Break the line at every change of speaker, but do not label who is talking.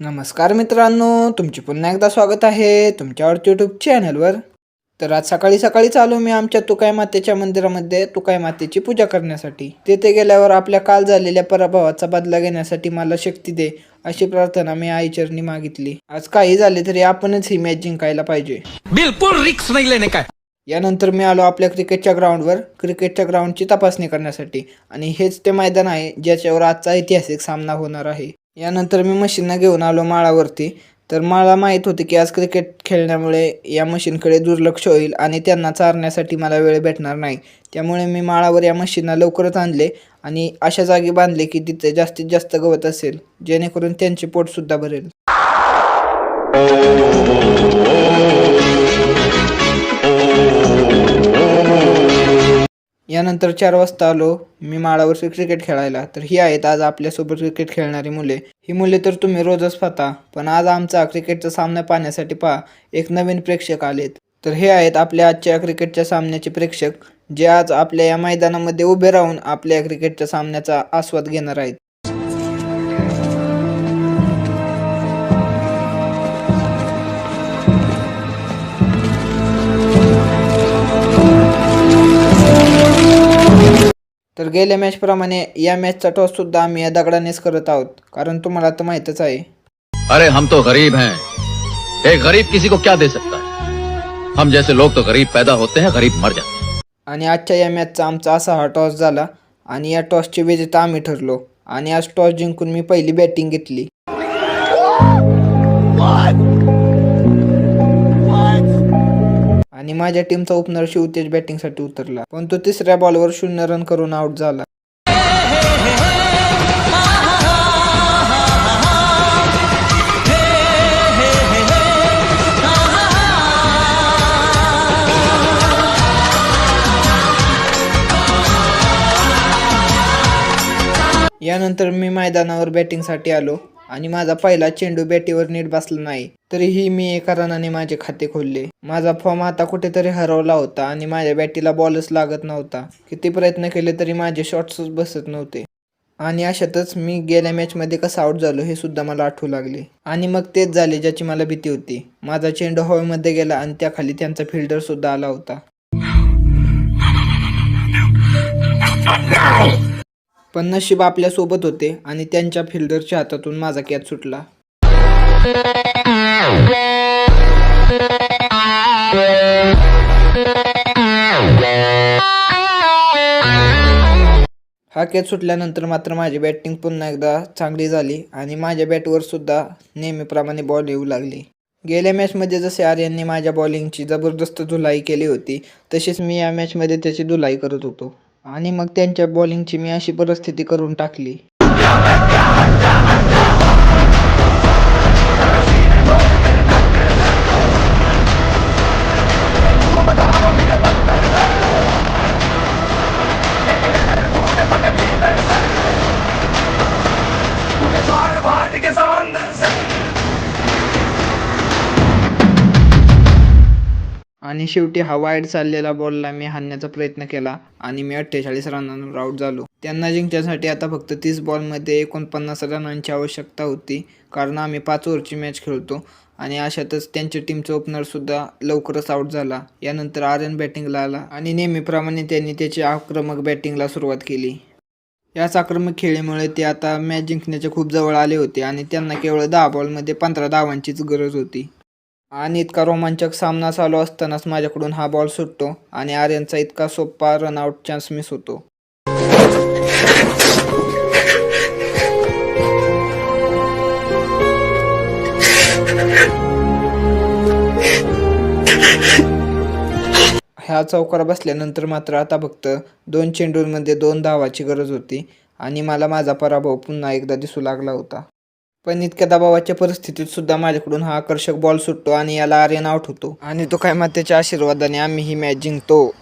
नमस्कार मित्रांनो तुमचे पुन्हा एकदा स्वागत आहे तुमच्या यूट्यूब चॅनलवर तर आज सकाळी सकाळीच आलो मी आमच्या तुकाई मातेच्या मंदिरामध्ये तुकाई मातेची पूजा करण्यासाठी. तेथे गेल्यावर आपल्या काल झालेल्या पराभवाचा बदला घेण्यासाठी मला शक्ती दे अशी प्रार्थना मी आईचरणी मागितली. आज काही झाले तरी आपणच ही मॅच जिंकायला पाहिजे.
बिल्कुल रिक्स नहीं लेने का है
यानंतर मी आलो आपल्या क्रिकेटच्या ग्राउंडवर क्रिकेटच्या ग्राउंडची तपासणी करण्यासाठी. आणि हेच ते मैदान आहे ज्याच्यावर आजचा ऐतिहासिक सामना होणार आहे. यानंतर मी मशीनला घेऊन आलो माळावरती. तर मला माहीत होते की आज क्रिकेट खेळण्यामुळे या मशीनकडे दुर्लक्ष होईल आणि त्यांना चारण्यासाठी मला वेळ भेटणार नाही. त्यामुळे मी माळावर या मशीनला लवकरच आणले आणि अशा जागी बांधले की तिथे जास्तीत जास्त गवत असेल जेणेकरून त्यांचे पोटसुद्धा भरेल. यानंतर चार वाजता आलो. मी माळावर क्रिकेट खेळायला. तर ही आहेत आज आपल्यासोबत क्रिकेट खेळणारी मुले. ही मुले तर तुम्ही रोजच पाहता. पण आज आमचा क्रिकेटचा सामना पाहण्यासाठी पहा. एक नवीन प्रेक्षक आलेत. तर हे आहेत आपल्या आजच्या क्रिकेटच्या सामन्याचे प्रेक्षक जे आज आपल्या या मैदानामध्ये उभे राहून आपल्या क्रिकेटच्या सामन्याचा आस्वाद घेणार आहेत. तर गेल्या मॅचप्रमाणे या मॅचचा टॉस सुद्धा आम्ही या दगडानेच करत आहोत. कारण तुम्हाला तर माहीतच आहे.
अरे हम तो गरीब हैं. एक गरीब किसी को क्या दे सकता है? हम जैसे लोग तो गरीब पैदा होते हैं गरीब मर जाते हैं.
आणि आजच्या या मॅचचा आमचा असा हा टॉस झाला आणि या टॉसचे विजेता आम्ही ठरलो. आणि आज टॉस जिंकून मी पहिली बॅटिंग घेतली. आणि माझ्या टीमचा ओपनर शिवतेज बॅटिंगसाठी उतरला. पण तो तिसऱ्या बॉलवर शून्य रन करून आउट झाला. यानंतर मी मैदानावर बॅटिंगसाठी आलो. आणि माझा पहिला चेंडू बॅटीवर नीट बसला नाही तरीही मी एका रनाने माझे खाते खोलले माझा फॉर्म आता कुठेतरी हरवला होता आणि माझ्या बॅटीला बॉलच लागत नव्हता किती प्रयत्न केले तरी माझे शॉट्सच बसत नव्हते आणि अशातच मी गेल्या मॅचमध्ये कसं आऊट झालो हे सुद्धा मला आठवू लागले आणि मग तेच झाले ज्याची मला भीती होती माझा चेंडू हवेमध्ये गेला आणि त्याखाली त्यांचा फिल्डर सुद्धा आला होता पण नशीब आपल्यासोबत होते आणि त्यांच्या फिल्डरच्या हातातून माझा कॅच सुटला. हा कॅच सुटल्यानंतर मात्र माझी बॅटिंग पुन्हा एकदा चांगली झाली आणि माझ्या बॅटवर सुद्धा नेहमीप्रमाणे बॉल येऊ लागली. गेल्या मॅचमध्ये जसे आर्यनने माझ्या बॉलिंगची जबरदस्त धुलाई केली होती तशीच मी या मॅचमध्ये त्याची धुलाई करत होतो. आणि मग त्यांच्या बॉलिंगची मी अशी परिस्थिती करून टाकली. आणि शेवटी हा वाईट चाललेला बॉलला मी हाणण्याचा प्रयत्न केला आणि मी अठ्ठेचाळीस रनांवर आऊट झालो. त्यांना जिंकण्यासाठी आता फक्त तीस बॉलमध्ये एकोणपन्नास रनांची आवश्यकता होती कारण आम्ही पाच ओव्हरची मॅच खेळतो आणि अशातच त्यांच्या टीमचा ओपनरसुद्धा लवकरच आऊट झाला. यानंतर आर्यन बॅटिंगला आला आणि नेहमीप्रमाणे त्यांनी त्याची आक्रमक बॅटिंगला सुरुवात केली. याच आक्रमक खेळीमुळे ते आता मॅच जिंकण्याच्या खूप जवळ आले होते आणि त्यांना केवळ दहा बॉलमध्ये पंधरा धावांचीच गरज होती. आणि इतका रोमांचक सामना चालू असतानाच माझ्याकडून हा बॉल सुटतो आणि आर्यनचा इतका सोपा रनआउट चान्स मिस होतो. ह्या चौकार बसल्यानंतर मात्र आता फक्त दोन चेंडूंमध्ये दोन धावाची गरज होती आणि मला माझा पराभव पुन्हा एकदा दिसू लागला होता. पण इतक्या दबावाच्या परिस्थितीत सुद्धा माझ्याकडून हा आकर्षक बॉल सुटतो आणि याला आर्यन आउट होतो. आणि तो काय मात्याच्या आशीर्वादाने आम्ही ही मॅच जिंकतो.